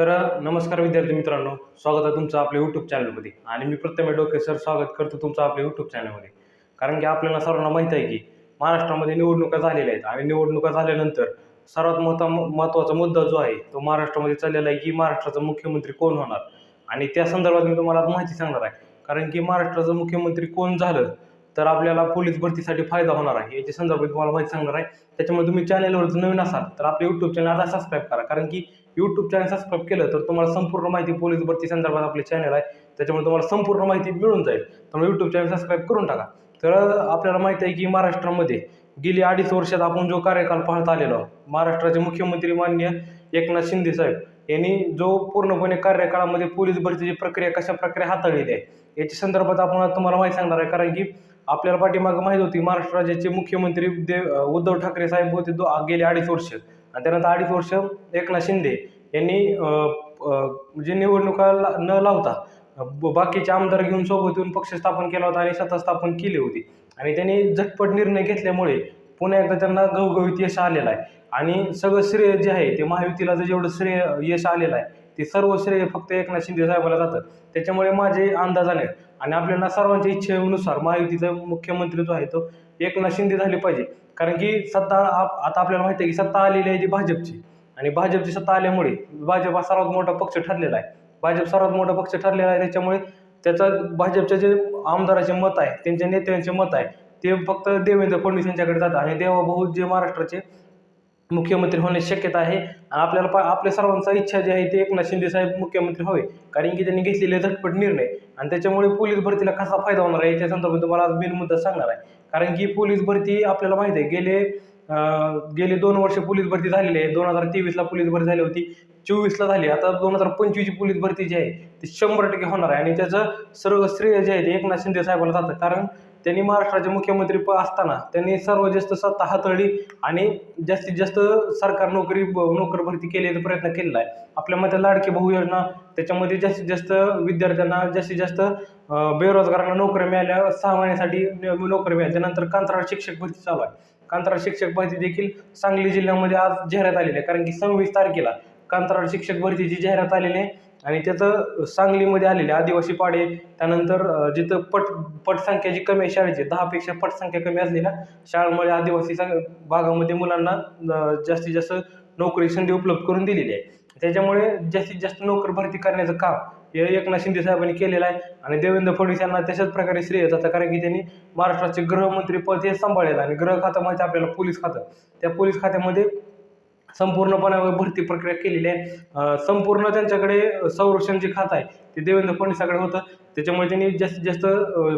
तर नमस्कार विद्यार्थी मित्रांनो. स्वागत आहे तुमचं आपल्या यूट्यूब चॅनलमध्ये आणि मी प्रथम डोके सर स्वागत करतो तुमचं आपल्या यूट्यूब चॅनलमध्ये कारण की आपल्याला सर्वांना माहीत आहे की महाराष्ट्रामध्ये निवडणुका झालेल्या आहेत. आणि निवडणुका झाल्यानंतर सर्वात मोठा महत्त्वाचा मुद्दा जो आहे तो महाराष्ट्रामध्ये चाललेला आहे की महाराष्ट्राचा मुख्यमंत्री कोण होणार? आणि त्या संदर्भात मी तुम्हाला माहिती सांगणार आहे. कारण की महाराष्ट्राचं मुख्यमंत्री कोण झालं? तर आपल्याला पोलीस भरतीसाठी फायदा होणार आहे. याच्या संदर्भात तुम्हाला माहिती सांगणार आहे. त्याच्यामुळे तुम्ही चॅनलवर जर नवीन असाल तर आपले यूट्यूब चॅनल आता सबस्क्राईब करा. कारण की यूट्यूब चॅनल सबस्क्राईब केलं तर तुम्हाला संपूर्ण माहिती पोलीस भरती संदर्भात आपले चॅनल आहे. त्याच्यामुळे तुम्हाला संपूर्ण माहिती मिळून जाईल. त्यामुळे यूट्यूब चॅनल सबस्क्राईब करून टाका. तर आपल्याला माहिती आहे की महाराष्ट्रामध्ये गेली अडीच वर्षात आपण जो कार्यकाल पाहत आलेलो आहोत, महाराष्ट्राचे मुख्यमंत्री मान्य एकनाथ शिंदे साहेब यांनी जो पूर्णपणे कार्यकाळामध्ये पोलीस भरतीची प्रक्रिया कशा प्रकारे हाताळलेली आहे याच्या संदर्भात आपण तुम्हाला माहिती सांगणार आहे. कारण की आपल्याला पाठीमागं माहीत होती महाराष्ट्र राज्याचे मुख्यमंत्री देव उद्धव ठाकरे साहेब होते दो गेले अडीच वर्ष. आणि त्यानंतर अडीच वर्ष एकनाथ शिंदे यांनी म्हणजे निवडणुका ला- न लावता ब- बाकीचे आमदार घेऊन सोबत येऊन पक्ष स्थापन केला होता आणि सत्ता स्थापन केली होती. आणि त्यांनी झटपट निर्णय घेतल्यामुळे पुन्हा एकदा त्यांना घवघवीत यश आलेलं आहे. आणि सगळं श्रेय जे आहे ते महायुतीला जर जेवढं श्रेय यश आलेलं आहे ते सर्व श्रेय फक्त एकनाथ शिंदे साहेबाला जातं. त्याच्यामुळे माझे अंदाज आले. आणि आपल्याला सर्वांच्या इच्छेनुसार महायुतीचा मुख्यमंत्री जो आहे तो एकनाथ शिंदे झाले पाहिजे. कारण की सत्ता आप- आता आपल्याला माहिती आहे की सत्ता आलेली आहे ती भाजपची. आणि भाजपची सत्ता आल्यामुळे भाजप हा सर्वात मोठा पक्ष ठरलेला आहे. भाजप सर्वात मोठा पक्ष ठरलेला आहे त्याच्यामुळे त्याचा भाजपचे जे आमदाराचे मत आहे त्यांच्या नेत्यांचे मत आहे ते फक्त देवेंद्र फडणवीस यांच्याकडे जातं आणि देवाभाऊ जे महाराष्ट्राचे मुख्यमंत्री होण्याची शक्यता आहे. आणि आपल्याला पा आपल्या सर्वांचा इच्छा जी आहे ते एकनाथ शिंदे साहेब मुख्यमंत्री व्हावे कारण की त्यांनी घेतलेले झटपट निर्णय. आणि त्याच्यामुळे पोलीस भरतीला कसा फायदा होणार आहे त्या संदर्भात तुम्हाला आज बिन मुद्दा सांगणार आहे. कारण की पोलीस भरती आपल्याला माहीत आहे गेले गेले दोन वर्ष पोलीस भरती झालेली आहे. दोन हजार तेवीसला पोलीस भरती झाली होती. चोवीसला झाली. आता दोन हजार पंचवीसची पोलीस भरती जी आहे ती शंभर टक्के होणार आहे. आणि त्याचं सर्व श्रेय जे आहे ते एकनाथ शिंदे साहेबाला जातं. कारण त्यांनी महाराष्ट्राचे मुख्यमंत्री प असताना त्यांनी सर्व जास्त सत्ता हाताळली आणि जास्तीत जास्त सरकार नोकरी नोकर भरती केल्याचा प्रयत्न केलेला आहे. आपल्या मते लाडकी भाऊ योजना त्याच्यामध्ये जास्तीत जास्त विद्यार्थ्यांना जास्तीत जास्त बेरोजगारांना नोकऱ्या मिळाल्या सहा महिन्यासाठी न- नोकऱ्या मिळाल्या. त्यानंतर कंत्राट शिक्षक भरती चालू आहे. कंत्राट शिक्षक भरती देखील सांगली जिल्ह्यामध्ये आज जाहिरात आलेली आहे. कारण की सव्वीस तारखेला कंत्राट शिक्षक भरतीची जाहिरात आलेली आहे. आणि त्याचं सांगलीमध्ये आलेले आदिवासी पाडे त्यानंतर जिथं पट पटसंख्या जी कमी आहे शाळेची दहापेक्षा पटसंख्या कमी असलेल्या शाळांमध्ये आदिवासी सं- भागामध्ये मुलांना जास्तीत जास्त नोकरी संधी उपलब्ध करून दिलेली आहे. त्याच्यामुळे जास्तीत जास्त नोकर भरती करण्याचं काम हे एकनाथ शिंदे साहेबांनी केलेलं आहे आणि देवेंद्र फडणवीस यांना तशाच प्रकारे श्रेय जातं कारण की त्यांनी महाराष्ट्राचे गृहमंत्री पद हे सांभाळलेलं आणि गृह खातं म्हणजे आपल्याला पोलीस खातं. त्या पोलीस खात्यामध्ये संपूर्णपणे भरती प्रक्रिया केलेली आहे. संपूर्ण त्यांच्याकडे संरक्षण जे खातं आहे ते देवेंद्र फडणवीसाकडे होतं. त्याच्यामुळे त्यांनी जास्तीत जास्त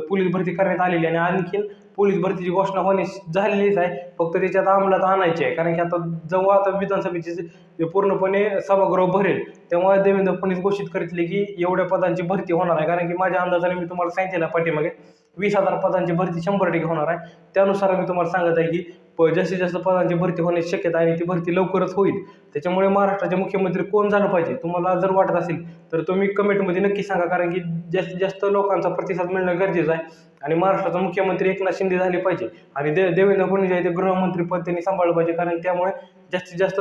पोलीस भरती करण्यात आलेली आहे आणि आणखीन पोलीस भरतीची घोषणा होणे झालेलीच आहे. फक्त त्याच्यात अंमलात आणायची आहे. कारण की आता जेव्हा आता विधानसभेची पूर्णपणे सभागृह भरेल तेव्हा देवेंद्र फडणवीस घोषित करतील की एवढ्या पदांची भरती होणार आहे. कारण की माझ्या अंदाजाने मी तुम्हाला सांगितलेला पाठीमागे वीस हजार पदांची भरती शंभर टक्के होणार आहे. त्यानुसार मी तुम्हाला सांगत आहे की प जास्तीत जास्त पदांची भरती होण्याची शक्यता आणि ती भरती लवकरच होईल. त्याच्यामुळे महाराष्ट्राचे मुख्यमंत्री कोण झालं पाहिजे? तुम्हाला जर वाटत असेल तर तुम्ही कमेंटमध्ये नक्की सांगा कारण की जास्तीत जास्त लोकांचा प्रतिसाद मिळणं गरजेचं आहे आणि महाराष्ट्राचा मुख्यमंत्री एकनाथ शिंदे झाले पाहिजे आणि दे देवेंद्र फडणवीस जे आहे ते गृहमंत्री पद त्यांनी सांभाळलं पाहिजे कारण त्यामुळे जास्तीत जास्त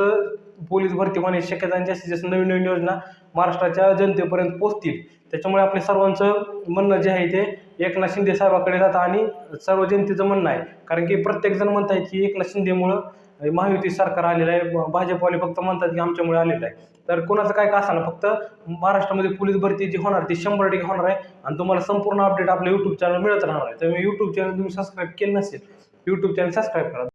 पोलीस भरती होण्याची शक्यता आणि जास्तीत जास्त नवीन नवीन योजना महाराष्ट्राच्या जनतेपर्यंत पोहोचतील. त्याच्यामुळे आपल्या सर्वांचं म्हणणं जे आहे ते एकनाथ शिंदे साहेबाकडे जातं आणि सर्व जनतेचं म्हणणं आहे. कारण की प्रत्येकजण म्हणत आहे की एकनाथ शिंदेमुळं महायुती सरकार आलेलं आहे. भाजपवाले फक्त म्हणतात की आमच्यामुळे आलेलं आहे. तर कोणाचं काय का ना फक्त महाराष्ट्रामध्ये पोलीस भरती जी होणार ती शंभर टक्के होणार आहे आणि तुम्हाला संपूर्ण अपडेट आपल्या यूट्यूब चॅनल मिळत राहणार आहे. तर यूट्यूब चॅनल तुम्ही सबस्क्राईब केलं नसेल यूट्यूब चॅनल सबस्क्राईब करा.